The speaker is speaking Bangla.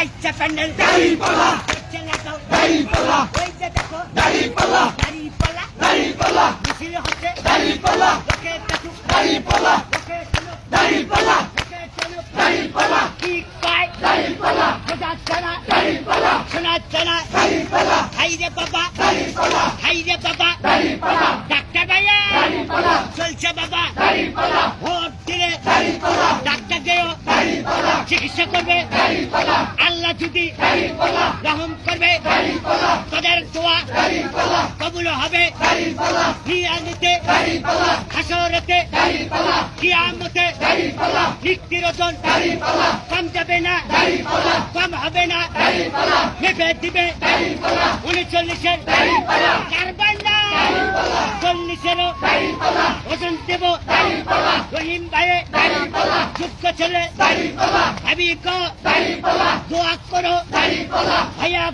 নাইচা প্যান্ডেল দাড়িপাল্লা হচ্ছে না তো দাড়িপাল্লা ওই যে দেখো দাড়িপাল্লা দাড়িপাল্লা দাড়িপাল্লা মিছিল হচ্ছে দাড়িপাল্লা লোকে দেখুক দাড়িপাল্লা লোকে শুনুক দাড়িপাল্লা লোকে চলুক দাড়িপাল্লা কি পায় দাড়িপাল্লা বোঝাচ্ছে না দাড়িপাল্লা শোনাচ্ছে না দাড়িপাল্লা হাই রে বাবা ভাইয়া দাড়িপাল্লা চলছে বাবা করবে, আল্লাহ যদি রহম করবে, তাদের দোয়া কবুল হবে। হাসরতে, কিয়ামতে কম যাবে না, কম হবে না। মেপে দিবে উনচল্লিশের দাড়িপাল্লা না, চল্লিশেরও ওজন দেব রহিম ভাইয়ে যোগ্য ছেলে ভাবি দোয়া করো ভাইয়া